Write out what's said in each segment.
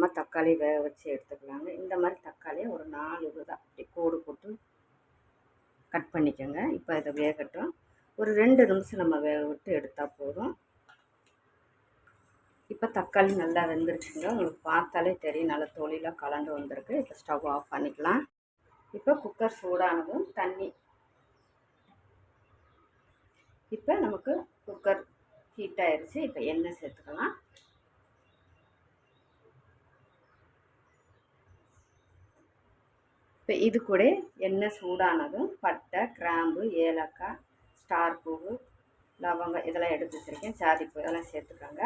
நம்ம தக்காளி வேக வச்சு எடுத்துக்கலாங்க. இந்த மாதிரி தக்காளியை ஒரு நாலு தான் அப்படி கோடு போட்டு கட் பண்ணிக்கோங்க. இப்போ இதை வேகட்டும். ஒரு ரெண்டு நிமிஷம் நம்ம வேக விட்டு எடுத்தால் போதும். இப்போ தக்காளி நல்லா வெந்துருச்சுங்க. உங்களுக்கு பார்த்தாலே தெரியும். நல்லா தொழிலாக கலந்து வந்திருக்கு. இப்போ ஸ்டவ் ஆஃப் பண்ணிக்கலாம். இப்போ குக்கர் சூடானதும் தண்ணி. இப்போ நமக்கு குக்கர் ஹீட் ஆயிடுச்சு இப்போ எண்ணெய் சேர்த்துக்கலாம். இப்போ இது கூட எண்ணெய் சூடானதும் பட்டை கிராம்பு ஏலக்காய் ஸ்டார் பூவு லவங்கம் இதெல்லாம் எடுத்து வச்சுருக்கேன். சாதிப்பூ இதெல்லாம் சேர்த்துக்கோங்க.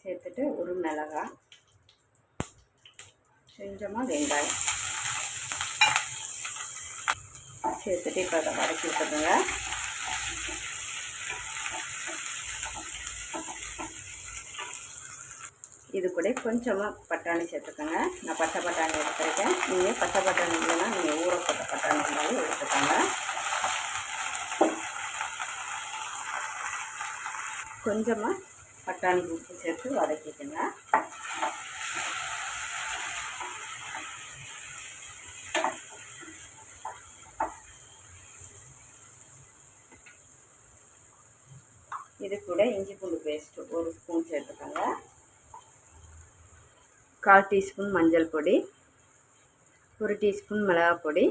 சேர்த்துட்டு ஒரு மிளகாய் கொஞ்சமாக வெங்காயம் சேர்த்துட்டு இப்போ அதை வதக்கி விட்டுருங்க இது கூட கொஞ்சமாக பட்டாணி சேர்த்துக்கோங்க. நான் பச்சை பட்டாணி எடுத்துருக்கேன். நீங்கள் பச்சை பட்டாணி இல்லைன்னா நீங்கள் ஊறப்பட்ட பட்டாணி இருந்தாலும் எடுத்துக்கோங்க. கொஞ்சமாக பட்டாணி உப்பு சேர்த்து வதக்கிக்கோங்க. இது கூட இஞ்சி பூண்டு பேஸ்ட்டு ஒரு ஸ்பூன் சேர்த்துக்கோங்க. கால் டீஸ்பூன் மஞ்சள் பொடி ஒரு டீஸ்பூன் மிளகாய் பொடி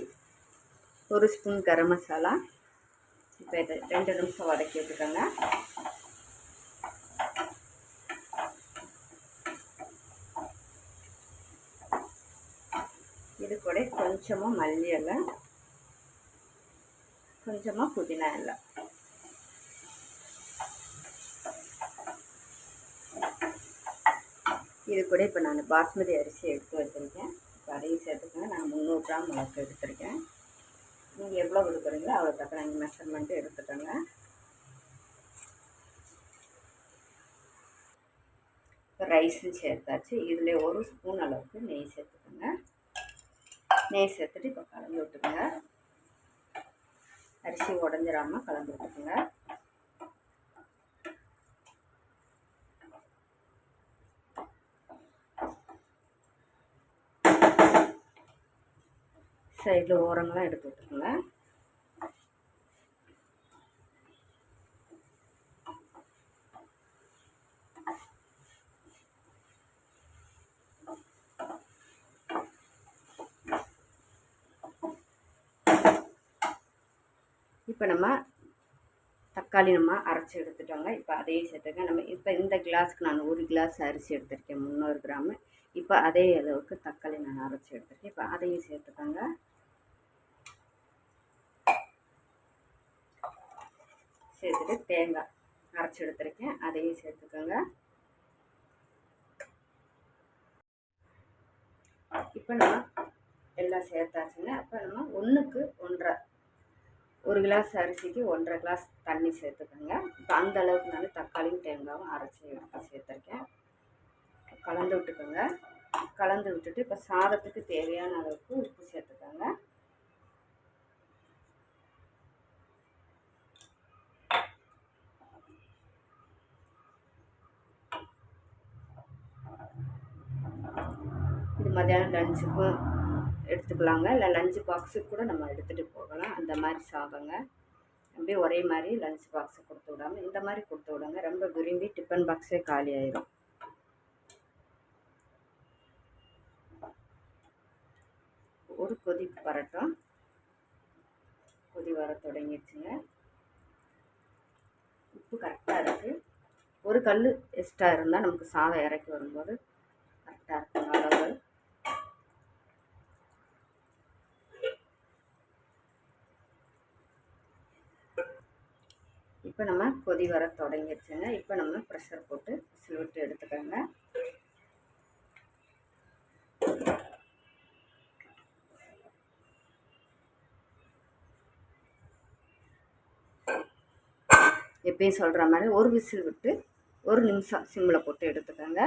ஒரு ஸ்பூன் கரம் மசாலா. இப்போ இதை ரெண்டு நிமிஷம் வதக்கி விட்டுக்கோங்க. இது கூட கொஞ்சமாக மல்லி இலை கொஞ்சமாக புதினா எல்லாம் இது கூட இப்போ நான் பாஸ்மதி அரிசி எடுத்து வச்சுருக்கேன். இப்போ அதையும் சேர்த்துக்கோங்க. நான் முந்நூறு கிராம் மிளகு எடுத்திருக்கேன். நீங்கள் எவ்வளோ கொடுக்குறீங்களோ அவ்வளோ தக்க நீங்கள் மெஷர்மெண்ட்டு எடுத்துக்கோங்க. இப்போ ரைஸும் சேர்த்தாச்சு. இதில் ஒரு ஸ்பூன் அளவுக்கு நெய் சேர்த்துக்கோங்க. நெய் சேர்த்துட்டு இப்போ கலந்து விட்டுக்கோங்க. அரிசி உடஞ்சிராமல் கலந்து விட்டுருங்க சைடில் ஓரங்களாக எடுத்து விட்டுருங்க இப்போ நம்ம தக்காளி நம்ம அரைச்சி எடுத்துட்டோங்க. இப்போ அதையும் சேர்த்துக்க நம்ம இப்போ இந்த கிளாஸ்க்கு நான் ஒரு கிளாஸ் அரிசி எடுத்திருக்கேன். முந்நூறு கிராமு. இப்போ அதே அளவுக்கு தக்காளி நான் அரைச்சி எடுத்திருக்கேன். இப்போ அதையும் சேர்த்துக்கோங்க. சேர்த்துட்டு தேங்காய் அரைச்சி எடுத்துருக்கேன் அதையும் சேர்த்துக்கோங்க. இப்போ நம்ம எல்லாம் சேர்த்தாச்சுங்க. அப்போ நம்ம ஒன்றுக்கு ஒன்றரை ஒரு கிளாஸ் அரிசிக்கு ஒன்றரை கிளாஸ் தண்ணி சேர்த்துக்கோங்க. இப்போ அந்த அளவுக்கு நான் தக்காளியும் தேங்காயும் அரைச்சி சேர்த்துருக்கேன். கலந்து விட்டுக்கோங்க. கலந்து விட்டுட்டு இப்போ சாதத்துக்கு தேவையான அளவுக்கு உப்பு சேர்த்துக்கோங்க. மத்தியானம் லஞ்சுக்கும் எடுத்துக்கலாங்க. இல்லை லஞ்சு பாக்ஸுக்கு கூட நம்ம எடுத்துகிட்டு போகலாம். அந்த மாதிரி சாதங்க அப்படியே ஒரே மாதிரி லஞ்ச் பாக்ஸை கொடுத்து விடாமல் இந்த மாதிரி கொடுத்து விடுங்க. ரொம்ப விரும்பி டிஃபன் பாக்ஸே காலி ஆயிரும். ஒரு கொதி வரட்டும் கொதி வர தொடங்கிடுச்சுங்க. உப்பு கரெக்டாக இருக்குது ஒரு கல் எக்ஸ்ட்ரா இருந்தால் நமக்கு சாதம் இறக்கி வரும்போது கரெக்டாக இருக்கும். அளவு இப்போ நம்ம கொதி வர தொடங்கிடுச்சுங்க இப்போ நம்ம ப்ரெஷர் போட்டு விசில் விட்டு எடுத்துக்கோங்க. எப்பயும் சொல்கிற மாதிரி ஒரு விசில் விட்டு ஒரு நிமிஷம் சிம்மில் போட்டு எடுத்துக்கோங்க.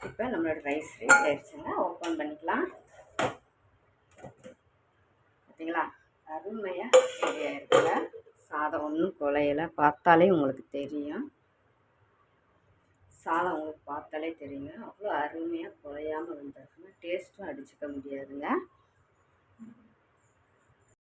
இப்போ நம்மளோட ரைஸ் ரெடி ஆயிடுச்சுங்க. ஓப்பன் பண்ணிக்கலாம். பார்த்தீங்களா? அருமையாக ரெடி ஆயிருக்குங்க. சாதம் ஒன்றும் குலையலை. பார்த்தாலே உங்களுக்கு தெரியும். சாதம் உங்களுக்கு பார்த்தாலே தெரியுங்க அவ்வளோ அருமையாக குழையாமல் வந்திருக்குங்க. டேஸ்ட்டும் அடிச்சுக்க முடியாதுங்க.